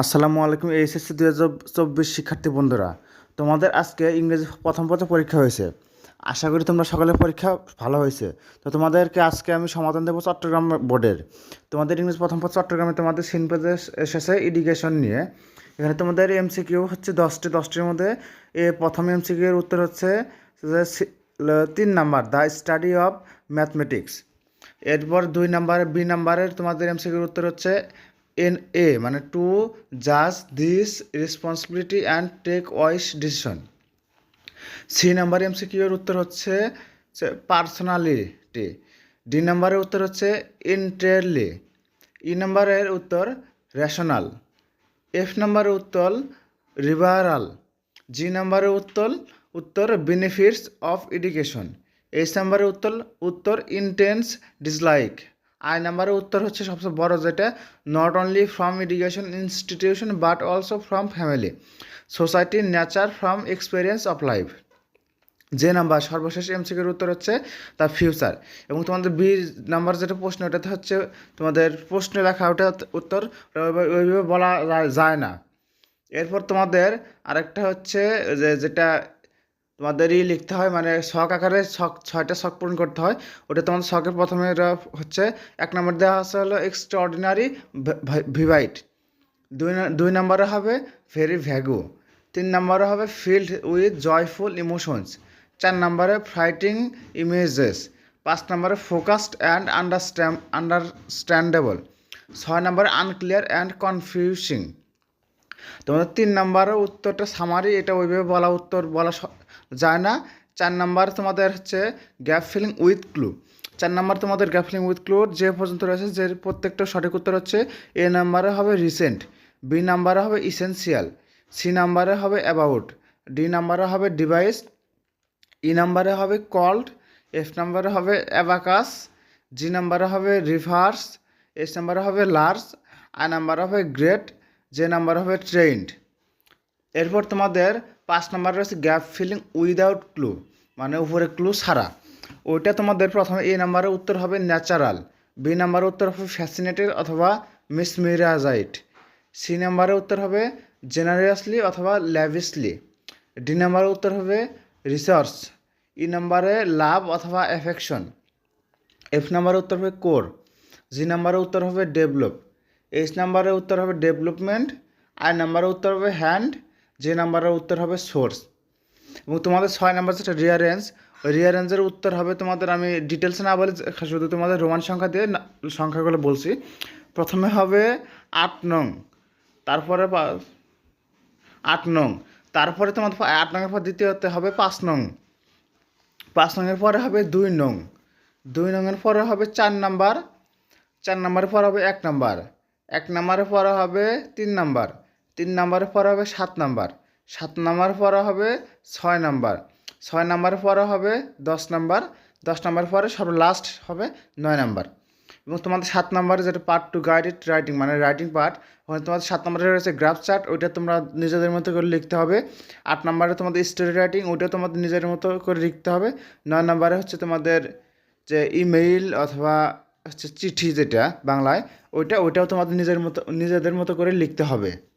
আসসালামু আলাইকুম এইচএসসি দু হাজার চব্বিশ শিক্ষার্থী বন্ধুরা। তোমাদের আজকে ইংরেজি প্রথম পত্র পরীক্ষা হয়েছে। আশা করি তোমরা সকলের পরীক্ষা ভালো হয়েছে। তো তোমাদেরকে আজকে আমি সমাধান দেবো চট্টগ্রাম বোর্ডের। তোমাদের ইংরেজি প্রথম পত্র চট্টগ্রামে তোমাদের সিন প্রদেশ এসেছে ইরিগেশন নিয়ে। এখানে তোমাদের এমসিকিউ হচ্ছে দশটি, দশটির মধ্যে এ প্রথম এমসিকিউ এর উত্তর হচ্ছে তিন number the study of mathematics এরপর দুই নাম্বার, বি নাম্বারের তোমাদের এমসিকিউর উত্তর হচ্ছে এন এ মানে টু জাজ this responsibility and take wise decision C number এমসিকিউর উত্তর হচ্ছে পার্সোনালিটি ডি নাম্বারের উত্তর হচ্ছে ইন্টারলি ই নাম্বারের উত্তর রেশনাল এফ নাম্বারের উত্তর রিভারাল জি নাম্বারের উত্তর উত্তর বেনিফিটস অফ এডুকেশন এইচ নাম্বারের উত্তর উত্তর ইন্টেন্স ডিসলাইক আই নাম্বারের উত্তর হচ্ছে সবচেয়ে বড় যেটা not only from education institution but also from family society nature from experience of life যে নাম্বার, সর্বশেষ এমসিকের উত্তর হচ্ছে তার ফিউচার এবং তোমাদের বি নাম্বার যেটা প্রশ্ন ওটাতে হচ্ছে তোমাদের প্রশ্ন লেখা ওটা উত্তর ওইভাবে বলা যায় না। এরপর তোমাদের আরেকটা হচ্ছে যে, যেটা তোমাদেরই লিখতে হয় মানে শখ আকারে শখ, ছয়টা শখ পূরণ করতে হয়। ওটা তোমাদের শখের প্রথমে হচ্ছে, এক নম্বর দেওয়া আছে হলো এক্সট্রা অর্ডিনারি ভিভাইট দুই দুই নম্বরে হবে ভেরি ভ্যাগু তিন নম্বরে হবে ফিল্ড উইথ জয়ফুল ইমোশনস চার নম্বরে ফ্রাইটিং ইমেজেস পাঁচ নম্বরে ফোকাসড অ্যান্ড আন্ডারস্ট্যান্ড আন্ডারস্ট্যান্ডেবল ছয় নম্বরে আনক্লিয়ার অ্যান্ড কনফিউজিং তোমাদের তিন নম্বরের উত্তরটা সামারি এটা ওইভাবে বলা উত্তর, বলা যায় না চার নাম্বার তোমাদের হচ্ছে গ্যাপ ফিলিং উইথ ক্লু চার নাম্বার তোমাদের গ্যাপ ফিলিং উইথ ক্লু যে পর্যন্ত রয়েছে যে প্রত্যেকটা সঠিক উত্তর হচ্ছে এ নাম্বারে হবে রিসেন্ট বি নাম্বারে হবে ইসেন্সিয়াল সি নাম্বারে হবে অ্যাবাউট ডি নাম্বারে হবে ডিভাইস ই নাম্বারে হবে কল্ড এফ নাম্বারে হবে অ্যাবাকাস জি নাম্বারে হবে রিভার্স এস নাম্বারে হবে লার্জ আই নাম্বারে হবে গ্রেট যে নাম্বার হবে ট্রেন্ড এরপর তোমাদের পাঁচ নাম্বার রয়েছে গ্যাপ ফিলিং উইদাউট ক্লু মানে উপরে ক্লু ছাড়া। ওইটা তোমাদের প্রথমে এ নাম্বারের উত্তর হবে ন্যাচারাল বি নাম্বারের উত্তর হবে ফ্যাসিনেটেড অথবা মিসমিরাজাইট সি নাম্বারের উত্তর হবে জেনারেসলি অথবা ল্যাভিসলি ডি নাম্বারের উত্তর হবে রিসার্চ ই নাম্বারে লাভ অথবা অ্যাফেকশন এফ নাম্বারের উত্তর হবে কোর জি নাম্বারের উত্তর হবে ডেভেলপ এইচ নাম্বারের উত্তর হবে ডেভেলপমেন্ট আই নাম্বারের উত্তর হবে হ্যান্ড যে নাম্বারের উত্তর হবে সোর্স। এবং তোমাদের ছয় নাম্বার যেটা রিয়ারেঞ্জ ওই রিয়ারেঞ্জের উত্তর হবে তোমাদের আমি ডিটেলস না বলে শুধু তোমাদের রোমান সংখ্যা দিয়ে সংখ্যাগুলো বলছি। প্রথমে হবে আট নং, তারপরে আট নং, তারপরে তোমাদের আট নংয়ের পর দ্বিতীয়তে হবে পাঁচ নং। পাঁচ নংয়ের পরে হবে দুই নং, দুই নংয়ের পরে হবে চার নাম্বার, চার নাম্বারের পর হবে এক নাম্বার, এক নাম্বারের পরে হবে তিন নাম্বার। তিন নাম্বারের পরে হবে সাত নাম্বার। সাত নাম্বারের পরে হবে ছয় নাম্বার। ছয় নাম্বারের পরে হবে দশ নাম্বার। দশ নাম্বার পরে সব লাস্ট হবে নয় নাম্বার। এবং তোমাদের সাত নাম্বারে যেটা পার্ট টু গাইডেড রাইটিং মানে রাইটিং পার্ট ওখানে তোমাদের সাত নম্বরে রয়েছে গ্রাফ চার্ট ওইটা তোমরা নিজেদের মতো করে লিখতে হবে। আট নম্বরে তোমাদের স্টোরি রাইটিং ওইটা তোমাদের নিজের মতো করে লিখতে হবে। নয় নম্বরে হচ্ছে তোমাদের যে ইমেইল অথবা হচ্ছে চিঠি যেটা বাংলায়, ওইটা, ওইটাও তোমাদের নিজের মতো, নিজেদের মতো করে লিখতে হবে।